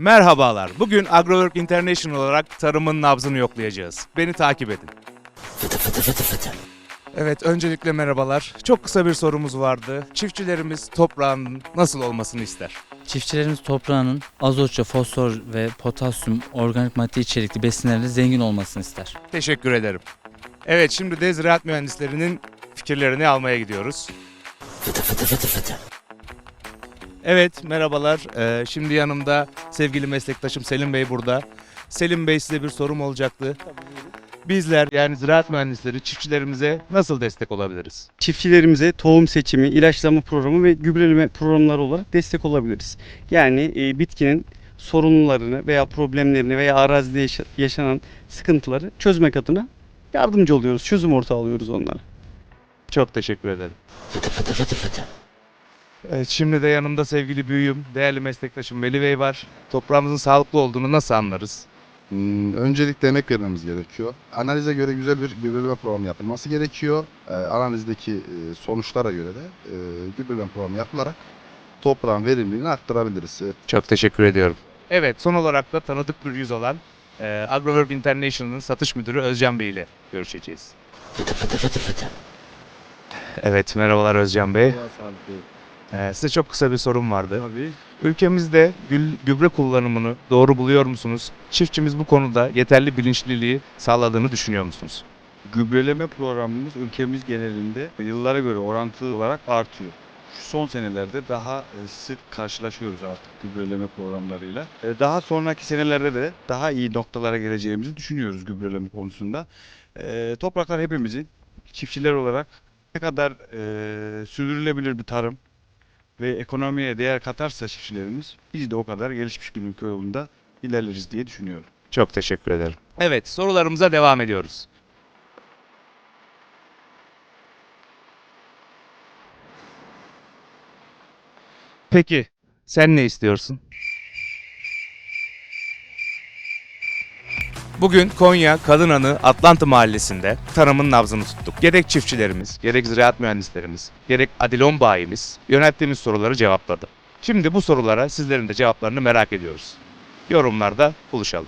Merhabalar. Bugün AgroWork International olarak tarımın nabzını yoklayacağız. Beni takip edin. Evet, öncelikle merhabalar. Çok kısa bir sorumuz vardı. Çiftçilerimiz toprağın nasıl olmasını ister? Çiftçilerimiz toprağının azotça, fosfor ve potasyum organik madde içerikli besinlerle zengin olmasını ister. Teşekkür ederim. Evet, şimdi de ziraat mühendislerinin fikirlerini almaya gidiyoruz. Evet, merhabalar. Ee, şimdi yanımda sevgili meslektaşım Selim Bey burada. Selim Bey size bir sorum olacaktı. Bizler yani ziraat mühendisleri çiftçilerimize nasıl destek olabiliriz? çiftçilerimize tohum seçimi, ilaçlama programı ve gübreleme programları olarak destek olabiliriz. Yani e, bitkinin sorunlarını veya problemlerini veya arazide yaşa- yaşanan sıkıntıları çözmek adına yardımcı oluyoruz. Çözüm ortağı oluyoruz onlara. Çok teşekkür ederim. Evet, şimdi de yanımda sevgili büyüğüm, değerli meslektaşım Veli Bey var. Toprağımızın sağlıklı olduğunu nasıl anlarız? Hmm, Öncelikle emek vermemiz gerekiyor. Analize göre güzel bir gübreleme programı yapılması gerekiyor. Ee, analizdeki e, sonuçlara göre de e, gübreleme programı yapılarak toprağın verimliliğini arttırabiliriz. Çok teşekkür ediyorum. Evet, son olarak da tanıdık bir yüz olan e, AgroWork International'ın satış müdürü Özcan Bey ile görüşeceğiz. Evet, merhabalar Özcan Bey. Ee, size çok kısa bir sorum vardı. Tabii. Ülkemizde gül, gübre kullanımını doğru buluyor musunuz? Çiftçimiz bu konuda yeterli bilinçliliği sağladığını düşünüyor musunuz? Gübreleme programımız ülkemiz genelinde yıllara göre orantılı olarak artıyor. Şu son senelerde daha e, sık karşılaşıyoruz artık gübreleme programlarıyla. E, Daha sonraki senelerde de daha iyi noktalara geleceğimizi düşünüyoruz gübreleme konusunda. E, Topraklar hepimizin çiftçiler olarak ne kadar sürdürülebilir bir tarım ve ekonomiye değer katarsa çiftçilerimiz biz de o kadar gelişmiş bir ülke yolunda ilerleriz diye düşünüyorum. Çok teşekkür ederim. Evet, sorularımıza devam ediyoruz. Peki, sen ne istiyorsun? Bugün Konya Kadınanı Atlantı Mahallesi'nde tarımın nabzını tuttuk. Gerek çiftçilerimiz, gerek ziraat mühendislerimiz, gerek Adilon bayimiz yönelttiğimiz soruları cevapladı. Şimdi bu sorulara sizlerin de cevaplarını merak ediyoruz. Yorumlarda buluşalım.